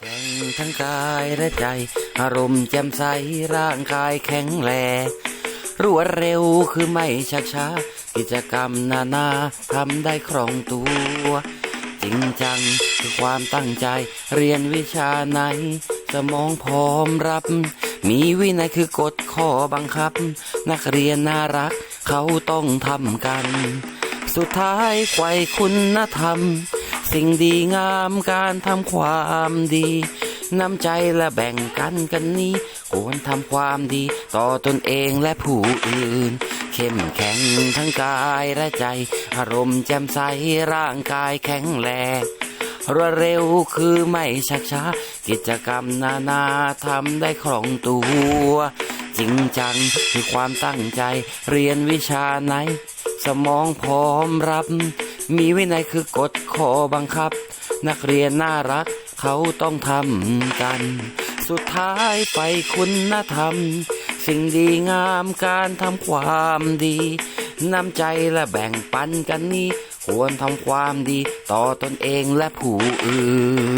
แข็งทั้งกายและใจ อารมณ์แจ่มใสร่างกายแข็งแรงรวดเร็วคือไม่ชักช้า กิจกรรมนานาทำได้คล่องตัว จริงจังคือความตั้งใจ เรียนวิชาไหน สมองพร้อมรับ มีวินัยคือกฎข้อบังคับ นักเรียนน่ารักเขาต้องทำกัน สุดท้ายไขวคุณธรรม สิ่งดีงามการทำความดี น้ำใจและแบ่งกันกันนี้ ควรทำความดีต่อตนเองและผู้อื่น เข้มแข็งทั้งกายและใจ อารมณ์แจ่มใสร่างกายแข็งแรงรวดเร็วคือไม่ชักช้า กิจกรรมนานาทำได้คล่องตัว จริงจังคือความตั้งใจ เรียนวิชาไหน สมองพร้อมรับ มีวินัยคือกฎข้อบังคับ นักเรียนน่ารักเขาต้องทำกัน สุดท้ายไปคุณธรรม สิ่งดีงามการทำความดีน้ำใจและแบ่งปันกันนี้ ควรทำความดีต่อตนเองและผู้อื่น